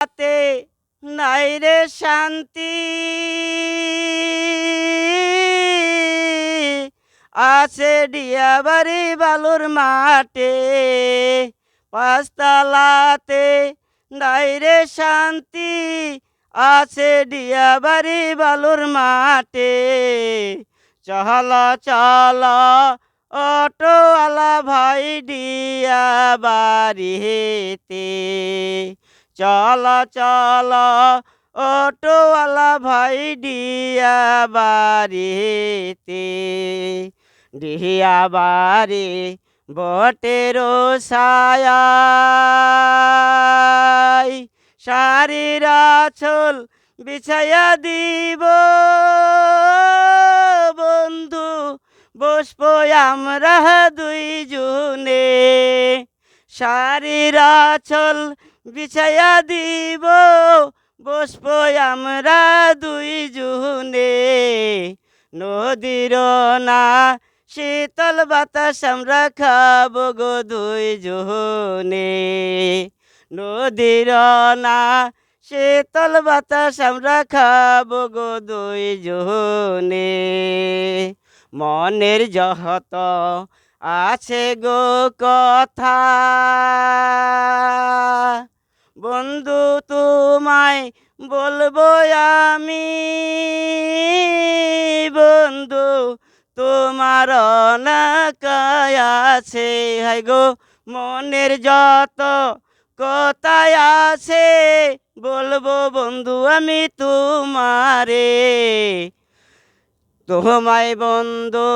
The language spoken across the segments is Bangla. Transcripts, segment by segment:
রাতে নাই রে শান্তি। আছে ডিয়াবাড়ি বালুর মাঠে, পাঁচতলাতে নাই রে শান্তি। আছে ডিয়াবাড়ি বালুর মাঠে চল চল অটোওয়ালা ভাই ডিয়া বাড়িতে চল চল, অটোওয়ালা ভাই ডিয়া বাড়িতে ডিয়া বাড়ি বটেরো সায়াই শাড়ির আঁচল বিছাইয়া দিব। বন্ধু, বসব আমরা দুই জুনে শাড়ির আঁচল বিছাইয়া দিব, বসব আমরা দুই জুনে। নদীর না, শীতল বাতাস আমরা খাব গো দুই জুনে। নদীর না, শীতল বাতাস আমরা খাব গো দুই জুনে। মনের যহত আছে গো কথা। বন্ধু, তোমায় বলব আমি। বন্ধু, তোমার আছে। হাই গো, মনের যত কথায় আছে, বলব বন্ধু আমি তোমারে। তোমায় বন্ধু,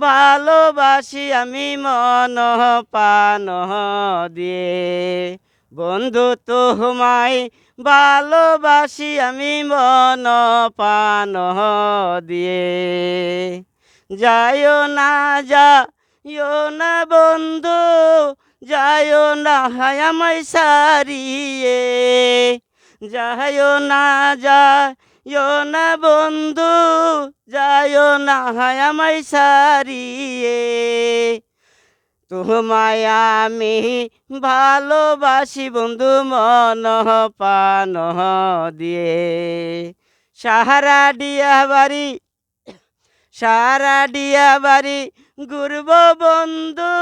ভালোবাসি আমি মন পান দিয়ে। বন্ধু তোমায় ভালোবাসি আমি মন পান দিয়ে। যাইও না যাইও না বন্ধু, যাইও না, হায় আমায় সারিয়ে যাইও না যাইও না বন্ধু, যাইও না, হায় আমায় সারিয়ে তোমায় আমি ভালোবাসি বন্ধু মন পান দিয়ে। সাহারা ডিয়া বাড়ি সারা ডিয়া বাড়ি ঘুরব বন্ধু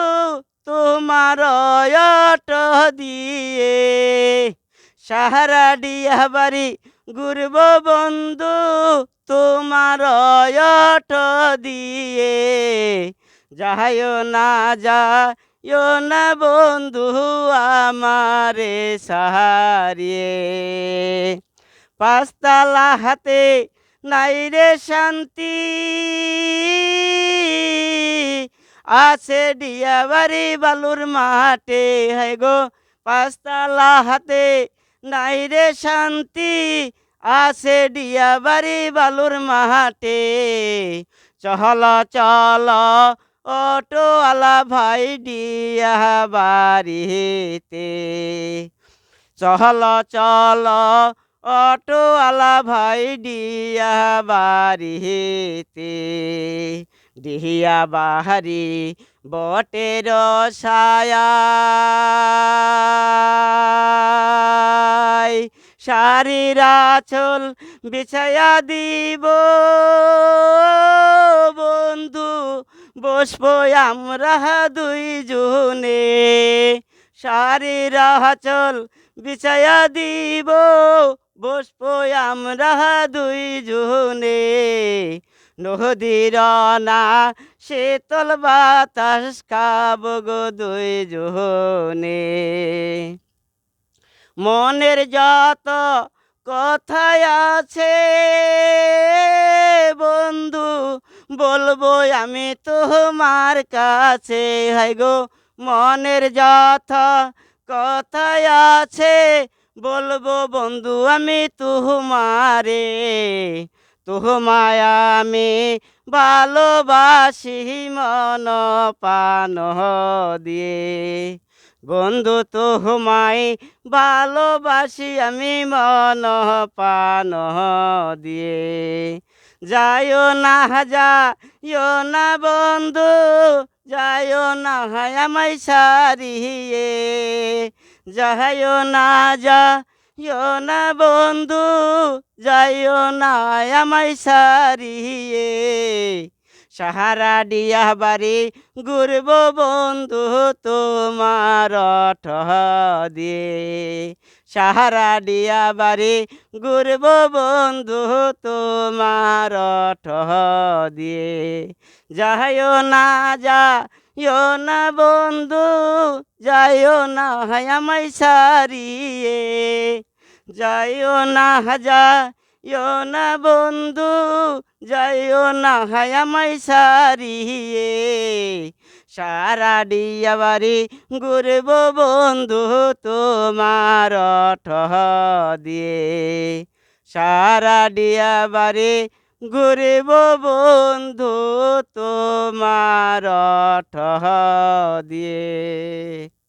তোমার অট দিয়ে। সাহারা ডিয়া বাড়ি ঘুরব বন্ধু তোমার অট দিয়ে। যাইও না যাইও না বন্ধু আমারে সাহারিয়ে। পাঁচতলা হাতে নাই রে শান্তি, আছে ডিয়াবাড়ি বালুর মাঠে। হাই গো, পাঁচতলা হাতে নাই রে শান্তি, আছে ডিয়াবাড়ি বালুর মাঠে। চহল চল অটোওয়ালা ভাই ডিয়া বাড়িতে। চহল চল অটোওয়ালা ভাই ডিয়া বাড়িতে। ডিহিয়া বাহারি বটের ছায়। শাড়ির আঁচল বিছায়া দিব। বন্ধু বসবো আমরা দুই জনে শাড়ির আঁচল বিছায়া দিব। বসবো আমরা দুই জনে নদীর না, শীতল বাতাস খাব গো দুই জনে মনের যত কথায় আছে, বন্ধু বলব আমি তোমার কাছে হাই গো মনের যত কথায় আছে। বলব বন্ধু আমি তোমারে, তোমায় আমি ভালোবাসি মন পান দিয়ে। বন্ধু তোমায় ভালোবাসি আমি মন পান দিয়ে। যাইও না যাইও না বন্ধু, যাইও না হায় আমায় সারিয়ে যাইও না যা ইয়ো না বন্ধু, যাইও না, আমায় সারিয়ে সাহারা ডিয়া বাড়ি ঘুরব বন্ধু তোমার দিয়ে। সাহারা ডিয়া বাড়ি ঘুরব বন্ধু তোমার দিয়ে। যাইও না যা ইয়ো না বন্ধু, যাইও না আমায় সারিয়ে যাইও না যা ইয়ো না বন্ধু, যাইও না আমায় সারিয়ে। সারা ডিয়া বাড়ি ঘুরব বন্ধু তোমার অঠহ দিয়ে। সারা ডিয়া বাড়ি ঘুরব বন্ধু তোমার অঠহ দিয়ে।